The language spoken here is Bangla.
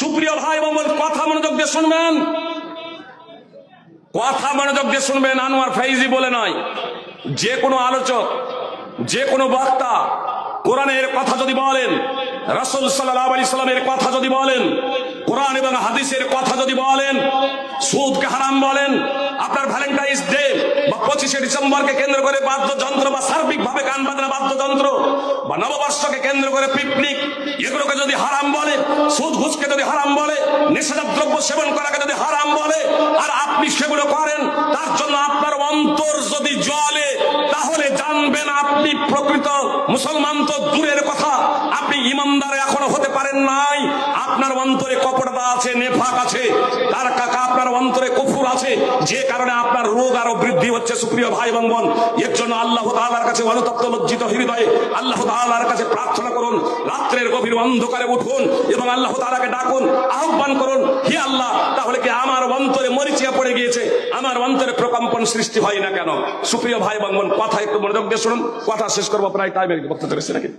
সুপ্রিয় ভাই এবং কথা মনোযোগ দিয়ে শুনবেন। কথা মনোযোগ দিয়ে শুনবেন, আনোয়ার ফাইজি বলে নয়। যে কোনো আলোচক, যে কোনো বক্তা কোরআনের কথা যদি বলেন, রাসূল সাল্লাল্লাহু আলাইহি সাল্লামের কথা যদি বলেন, কোরআন এবং হাদিসের কথা যদি বলেন, সুদকে হারাম বলেন, আপনার ভ্যালেন্টাইন্স ডে বা পঁচিশে ডিসেম্বরকে কেন্দ্র করে বাদ্যযন্ত্র বা সার্বিকভাবে গান বাজনা বাদ্যযন্ত্র বা নববর্ষকে কেন্দ্র করে পিকনিক এগুলোকে যদি হারাম বলে, সুদ ঘুষকে যদি হারাম বলে, নেশাজাত দ্রব্য সেবন করাকে যদি হারাম বলে, আর আপনি সেগুলো করেন, তার জন্য আপনার অন্তর যদি জলে তাহলে জানবেন আপনি প্রকৃত মুসলমান তো দূরের কথা। আপনি ইমানদার এখনও হতে পারেন নাই। আপনার অন্তরে কপটতা আছে, নেফাক আছে। তার কাকা আপনার অন্তরে যে কারণে আপনার রোগ আরও বৃদ্ধি হচ্ছে, সুপ্রিয় ভাই এবং বোন। এর জন্য আল্লাহ তাআলার কাছে অনুতপ্ত লজ্জিত হৃদয়ে আল্লাহ তাআলার কাছে প্রার্থনা করুন, রাত্রের গভীর অন্ধকারে উঠুন এবং আল্লাহ তাআলাকে ডাকুন, আহ্বান করুন, হে আল্লাহ, তাহলে কি আমার অন্তরে মরিচিয়া পড়ে গিয়েছে? আমার অন্তরে প্রকম্পন সৃষ্টি হয় না কেন? সুপ্রিয় ভাই এবং বোন, কথা একটু মনোযোগ দিয়ে শুনুন, কথা শেষ করব প্রায় টাইম বক্তব্য রয়েছে নাকি?